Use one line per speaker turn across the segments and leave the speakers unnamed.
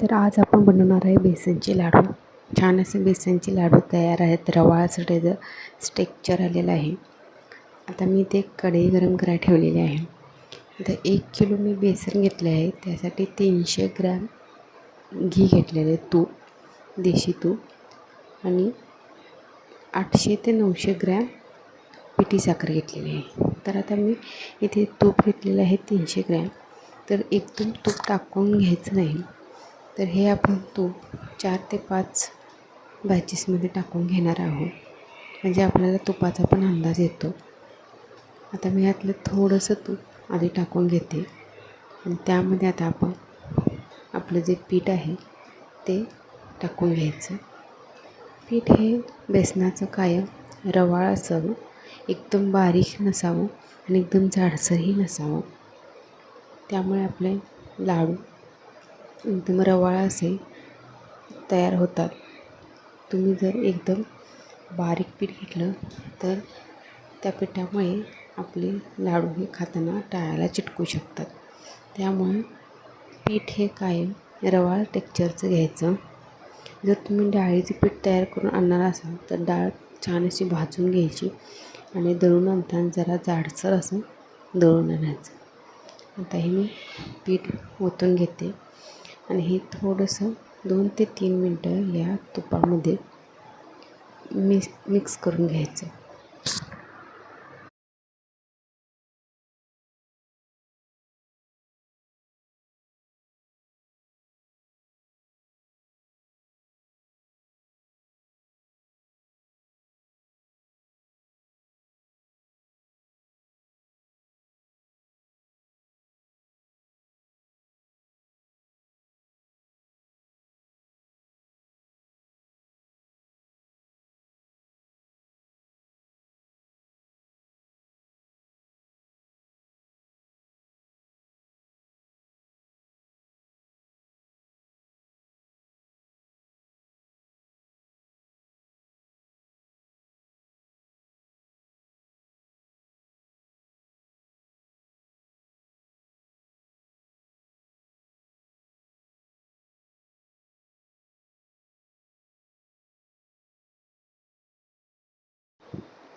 तर आज आपण बनवणार आहे बेसनचे लाडू. छान असे बेसनचे लाडू तयार आहेत. रवाळाचं जर स्टेक्चर आलेलं आहे. आता मी ते कढई गरम करायला ठेवलेली आहे. आता एक किलो मी बेसन घेतले आहे. त्यासाठी तीनशे ग्रॅम घी घेतलेले तूप देशी तूप. आणि आठशे ते नऊशे ग्रॅम पिठी साखर घेतलेली आहे. तर आता मी इथे तूप घेतलेलं आहे तीनशे ग्रॅम. तर एकदम तूप टाकून घ्यायचं नाही. तर हे आपण तूप चार ते पाच बॅचेसमध्ये टाकून घेणार आहोत. म्हणजे आपल्याला तुपाचा पण अंदाज येतो. आता मी यातलं थोडंसं तूप आधी टाकून घेते. आणि त्यामध्ये आता आपण आपलं जे पीठ आहे ते टाकून घ्यायचं. पीठ हे बेसनाचं कायम रवाळ असावं. एकदम बारीक नसावं आणि एकदम जाडसरही नसावं. त्यामुळे आपले लाडू एकदम रवाळ असे तयार होतात. तुम्ही जर एकदम बारीक पीठ घेतलं तर त्या पिठामुळे आपले लाडू हे खाताना टाळायला चिटकू शकतात. त्यामुळे पीठ हे कायम रवाळ टेक्चरचं घ्यायचं. जर तुम्ही डाळीचे पीठ तयार करून आणणार असाल तर डाळ छान अशी भाजून घ्यायची आणि दळून आणताना जरा जाडसर असं दळून आणायचं. आता हे मी पीठ ओतून घेते. आणि हे थोडंसं दोन ते तीन मिनटं या तुपामध्ये मिक्स मिक्स करून घ्यायचं.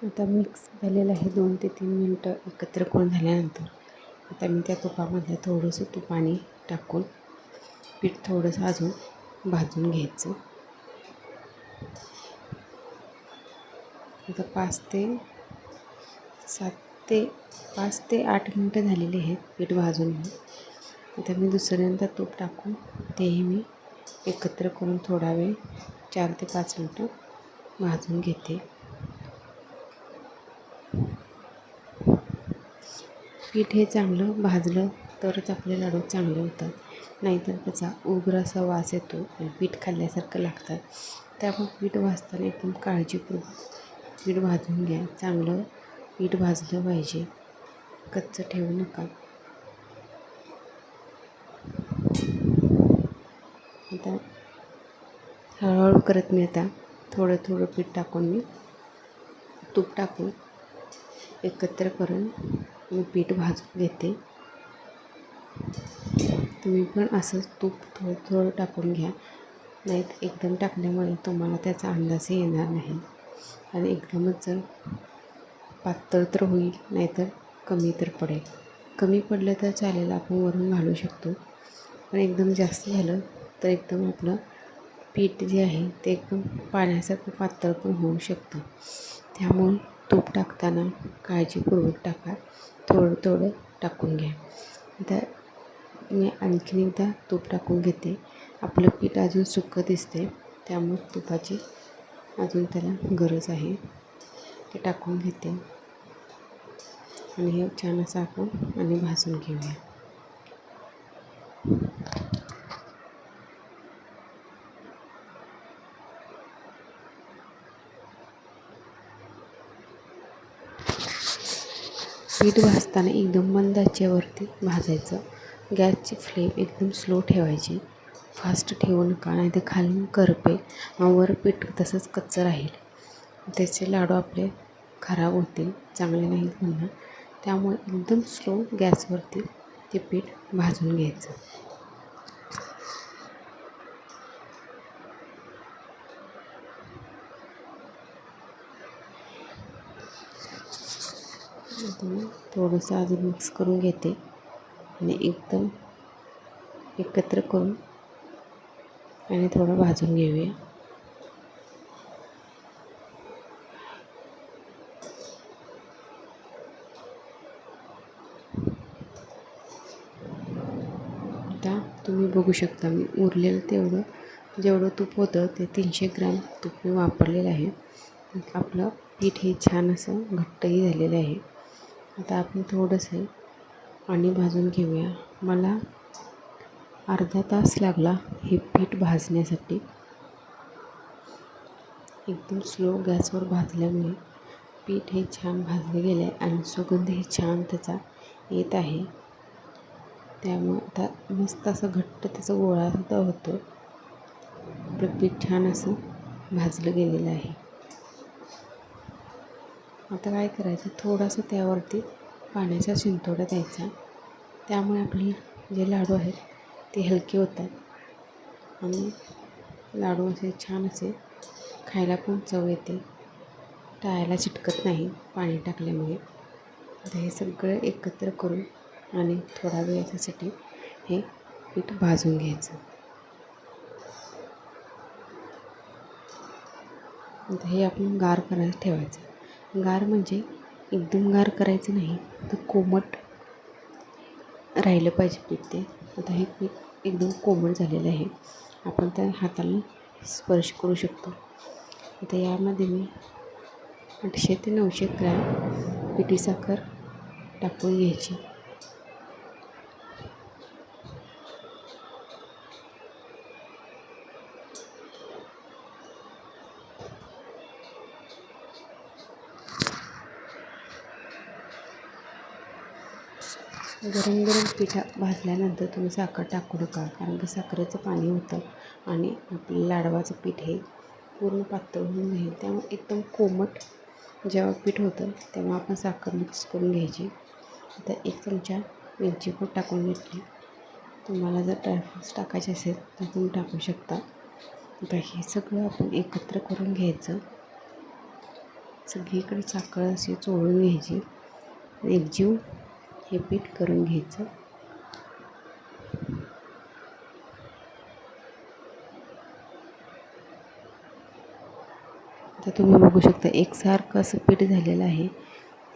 आता मिक्स झालेलं आहे दोन ते तीन मिनटं एकत्र करून झाल्यानंतर. आता मी त्या तुपामध्ये थोडंसं तूप आणि टाकून पीठ थोडंसं अजून भाजून घ्यायचं. आता पाच ते सात ते पाच ते आठ मिनटं झालेली आहेत पीठ भाजून घेऊन. आता मी दुसऱ्यांदा तूप टाकून तेही मी एकत्र करून थोडा वेळ चार ते पाच मिनटं भाजून घेते. पीठ हे चांगलं भाजलं तरच आपले लाडू चांगले होतात. नाहीतर त्याचा उग्र असा वास येतो आणि पीठ खाल्ल्यासारखं लागतात त्यामुळे पीठ भाजताना एकदम काळजीपूर्वक पीठ भाजून घ्या. चांगलं पीठ भाजलं पाहिजे. कच्चं ठेवू नका. आता हळूहळू करत मी आता थोडं थोडं पीठ टाकून मी तूप टाकून एकत्र करून मी पीठ भाजून घेते. तुम्ही पण असंच तूप थोडं थोडं टाकून घ्या. नाही एकदम टाकल्यामुळे तुम्हाला त्याचा अंदाजही येणार नाही. आणि एकदमच जर पातळ तर होईल नाहीतर कमी तर पडेल. कमी पडलं तर चालेल आपण वरून घालू शकतो. पण एकदम जास्त झालं तर एकदम आपलं पीठ जे आहे ते एकदम पाण्यासारखं पातळ पण होऊ शकतं. त्यामुळे तूप टाकताना काळजीपूर्वक टाका. थोडं थोडं टाकून घ्या. आता मी आणखीन एकदा तूप टाकून घेते. आपलं पीठ अजून सुकं दिसते त्यामुळे तुपाची अजून त्याला गरज आहे. ते टाकून घेते. आणि हे छान असं आपण आणि भाजून घेऊया. पीठ भाजताना एकदम मंद आचेवरती भाजायचं. गॅसची फ्लेम एकदम स्लो ठेवायची. फास्ट ठेवू नका नाही ते खालून करपे. वर पीठ तसंच कच्चं राहील. त्याचे लाडू आपले खराब होतील चांगले नाहीत म्हणणं त्यामुळे एकदम स्लो गॅसवरती ते पीठ भाजून घ्यायचं. आता मी थोडंसं अजून मिक्स करून घेते. आणि एकदम एकत्र करून आणि थोडं भाजून घेऊया. आता तुम्ही बघू शकता मी उरलेलं तेवढं जेवढं तूप होतं ते तीनशे ग्राम तूप मी वापरलेलं आहे. आपलं पीठ हे छान असं घट्टही झालेलं आहे. आता आपण थोडंसं पाणी भाजून घेऊया. मला अर्धा तास लागला हे पीठ भाजण्यासाठी. एकदम स्लो गॅसवर भाजल्यामुळे पीठ हे छान भाजले गेले आहे आणि सुगंधही छान त्याचा येत आहे. त्यामुळं आता मस्त असं घट्ट त्याचा गोळासुद्धा होतो आपलं पीठ छान असं भाजलं गेलेलं आहे. आता काय करायचं? थोडंसं त्यावरती पाण्याचा शिंतोडा द्यायचा. त्यामुळे आपले जे लाडू आहेत ते हलके होतात. आणि लाडू असे छान असे खायला पण चव येते. टाळायला चिटकत नाही पाणी टाकल्यामुळे. आता हे सगळं एकत्र करून आणि थोडा वेळ याच्यासाठी हे पीठ भाजून घ्यायचं. आता हे आपण गार करायला ठेवायचं. गार म्हणजे एकदम गार करायचं नाही तर कोमट राहिलं पाहिजे पीठ ते. आता हे पीठ एकदम कोमट झालेलं आहे. आपण त्या हाताला स्पर्श करू शकतो. आता यामध्ये मी आठशे ते नऊशे ग्रॅम पिठी साखर टाकून घ्यायची. गरम गरम पिठा भाजल्यानंतर तुम्ही साखर टाकू नका कारण की साखरेचं पाणी होतं आणि आपलं लाडवाचं पीठ हे पूर्ण पातळ होऊन जाईल. त्यामुळे एकदम कोमट जेव्हा पीठ होतं तेव्हा आपण साखर मिक्स करून घ्यायची. आता एक चमचा वेलची पूड टाकून घेतली. तुम्हाला जर ड्रायफ्रूट्स टाकायचे असेल तर तुम्ही टाकू शकता. आता हे सगळं आपण एकत्र करून घ्यायचं. सगळीकडे साखर अशी चोळून घ्यायची. एकजीव हे पीठ करून घ्यायचं. आता तुम्ही बघू शकता एकसारखं असं पीठ झालेलं आहे.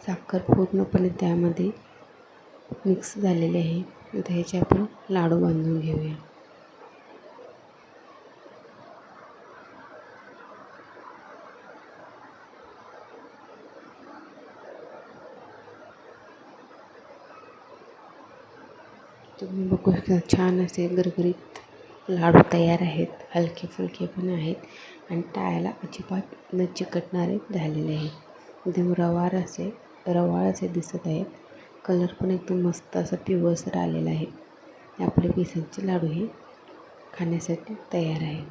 साखर पूर्णपणे त्यामध्ये मिक्स झालेले आहे. आता ह्याचे आपण लाडू बांधून घेऊया. तुम्ही बघू शकता छान असे गरगरीत लाडू तयार आहेत हलके फुलके पण आहेत आणि टाळ्याला अजिबात न चिकटणारे झालेले आहेत. एकदम रवार असे रवाळ असे दिसत आहेत. कलर पण एकदम मस्त असं पिवळसर आलेला आहे. आपले बेसनचे लाडू हे खाण्यासाठी तयार आहे